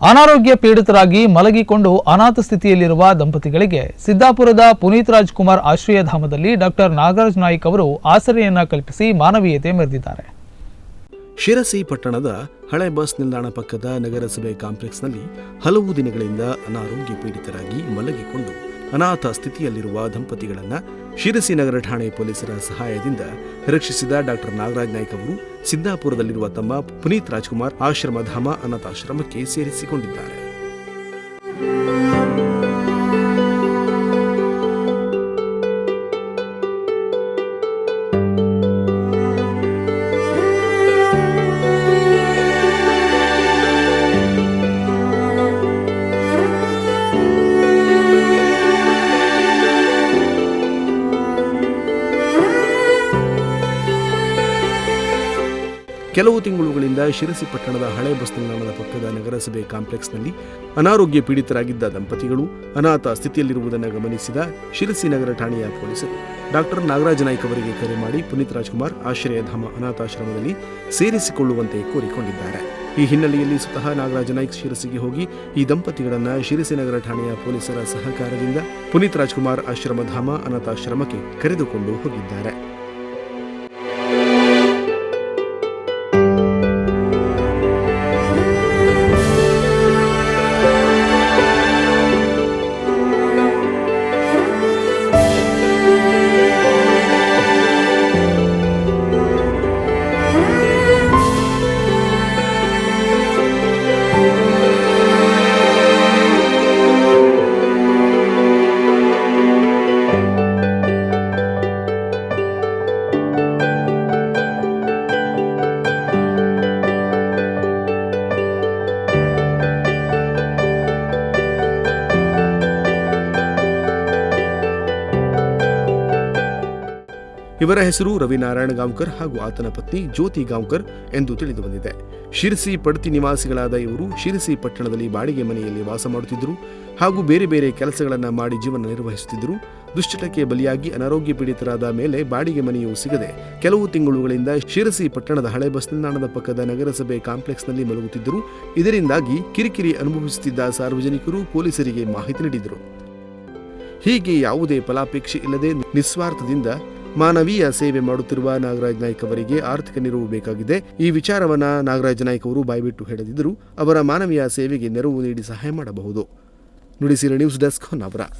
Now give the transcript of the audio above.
ಅನಾರೋಗ್ಯ ಪೀಡಿತರಾಗಿ ಮಲಗಿಕೊಂಡು ಅನಾಥ ಸ್ಥಿತಿಯಲ್ಲಿರುವ ದಂಪತಿಗಳಿಗೆ ಸಿದ್ದಾಪುರದ ಪುನೀತ್ ರಾಜ್ಕುಮಾರ್ ಆಶ್ರಯಧಾಮದಲ್ಲಿ ಡಾಕ್ಟರ್ ನಾಗರಾಜ್ ನಾಯ್ಕ್ ಅವರು ಆಸರೆಯನ್ನ ಕಲ್ಪಿಸಿ ಮಾನವೀಯತೆ ಮೆರೆದಿದ್ದಾರೆ. ಶಿರಸಿ ಪಟ್ಟಣದ ಹಳೆ ಬಸ್ ನಿಲ್ದಾಣ ಪಕ್ಕದ ನಗರಸಭೆ ಕಾಂಪ್ಲೆಕ್ಸ್ನಲ್ಲಿ ಹಲವು ದಿನಗಳಿಂದ ಅನಾರೋಗ್ಯ ಪೀಡಿತರಾಗಿ ಮಲಗಿಕೊಂಡು ಅನಾಥ ಸ್ಥಿತಿಯಲ್ಲಿರುವ ದಂಪತಿಗಳನ್ನು ಶಿರಸಿ ನಗರ ಠಾಣೆ ಪೊಲೀಸರ ಸಹಾಯದಿಂದ ರಕ್ಷಿಸಿದ ಡಾಕ್ಟರ್ ನಾಗರಾಜ್ ನಾಯ್ಕ ಅವರು ಸಿದ್ದಾಪುರದಲ್ಲಿರುವ ತಮ್ಮ ಪುನೀತ್ ರಾಜ್ಕುಮಾರ್ ಆಶ್ರಮಧಾಮ ಅನಾಥಾಶ್ರಮಕ್ಕೆ ಸೇರಿಸಿಕೊಂಡಿದ್ದಾರೆ. ಕೆಲವು ತಿಂಗಳುಗಳಿಂದ ಶಿರಸಿ ಪಟ್ಟಣದ ಹಳೆ ಬಸ್ ನಿಲ್ದಾಣದ ಪಕ್ಕದ ನಗರಸಭೆ ಕಾಂಪ್ಲೆಕ್ಸ್ನಲ್ಲಿ ಅನಾರೋಗ್ಯ ಪೀಡಿತರಾಗಿದ್ದ ದಂಪತಿಗಳು ಅನಾಥ ಸ್ಥಿತಿಯಲ್ಲಿರುವುದನ್ನು ಗಮನಿಸಿದ ಶಿರಸಿ ನಗರ ಠಾಣೆಯ ಪೊಲೀಸರು. ಡಾಕ್ಟರ್ ನಾಗರಾಜ ನಾಯ್ಕ ಅವರಿಗೆ ಕರೆ ಮಾಡಿ ಪುನೀತ್ ರಾಜ್ಕುಮಾರ್ ಆಶ್ರಯಧಾಮ ಅನಾಥಾಶ್ರಮದಲ್ಲಿ ಸೇರಿಸಿಕೊಳ್ಳುವಂತೆ ಕೋರಿಕೊಂಡಿದ್ದಾರೆ. ಈ ಹಿನ್ನೆಲೆಯಲ್ಲಿ ಸ್ವತಃ ನಾಗರಾಜ ನಾಯ್ಕ್ ಶಿರಸಿಗೆ ಹೋಗಿ ಈ ದಂಪತಿಗಳನ್ನು ಶಿರಸಿ ನಗರ ಠಾಣೆಯ ಪೊಲೀಸರ ಸಹಕಾರದಿಂದ ಪುನೀತ್ ರಾಜ್ಕುಮಾರ್ ಆಶ್ರಮಧಾಮ ಅನಾಥಾಶ್ರಮಕ್ಕೆ ಕರೆದುಕೊಂಡು ಹೋಗಿದ್ದಾರೆ. ಇವರ ಹೆಸರು ರವಿನಾರಾಯಣ ಗಾಂವ್ಕರ್ ಹಾಗೂ ಆತನ ಪತ್ನಿ ಜ್ಯೋತಿ ಗಾಂವ್ಕರ್ ಎಂದು ತಿಳಿದು ಬಂದಿದೆ. ಶಿರಸಿ ಪಡ್ತಿ ನಿವಾಸಿಗಳಾದ ಇವರು ಶಿರಸಿ ಪಟ್ಟಣದಲ್ಲಿ ಬಾಡಿಗೆ ಮನೆಯಲ್ಲಿ ವಾಸ ಮಾಡುತ್ತಿದ್ದರು ಹಾಗೂ ಬೇರೆ ಬೇರೆ ಕೆಲಸಗಳನ್ನು ಮಾಡಿ ಜೀವನ ನಿರ್ವಹಿಸುತ್ತಿದ್ದರು. ದುಶ್ಚಟಕ್ಕೆ ಬಲಿಯಾಗಿ ಅನಾರೋಗ್ಯ ಪೀಡಿತರಾದ ಮೇಲೆ ಬಾಡಿಗೆ ಮನೆಯೂ ಸಿಗದೆ ಕೆಲವು ತಿಂಗಳುಗಳಿಂದ ಶಿರಸಿ ಪಟ್ಟಣದ ಹಳೆ ಬಸ್ ನಿಲ್ದಾಣದ ಪಕ್ಕದ ನಗರಸಭೆ ಕಾಂಪ್ಲೆಕ್ಸ್ನಲ್ಲಿ ಮಲಗುತ್ತಿದ್ದರು. ಇದರಿಂದಾಗಿ ಕಿರಿಕಿರಿ ಅನುಭವಿಸುತ್ತಿದ್ದ ಸಾರ್ವಜನಿಕರು ಪೊಲೀಸರಿಗೆ ಮಾಹಿತಿ ನೀಡಿದರು. ಹೀಗೆ ಯಾವುದೇ ಫಲಾಪೇಕ್ಷೆ ಇಲ್ಲದೆ ನಿಸ್ವಾರ್ಥದಿಂದ ಮಾನವೀಯ ಸೇವೆ ಮಾಡುತ್ತಿರುವ ನಾಗರಾಜ್ ನಾಯ್ಕ ಅವರಿಗೆ ಆರ್ಥಿಕ ನೆರವು ಬೇಕಾಗಿದೆ. ಈ ವಿಚಾರವನ್ನ ನಾಗರಾಜ್ ನಾಯ್ಕ ಅವರು ಬಾಯ್ಬಿಟ್ಟು ಹೇಳದಿದ್ದರೂ ಅವರ ಮಾನವೀಯ ಸೇವೆಗೆ ನೆರವು ನೀಡಿ ಸಹಾಯ ಮಾಡಬಹುದು. ನುಡಿಸಿರ ನ್ಯೂಸ್ ಡೆಸ್ಕ್ ಹೊನ್ನಾವರ.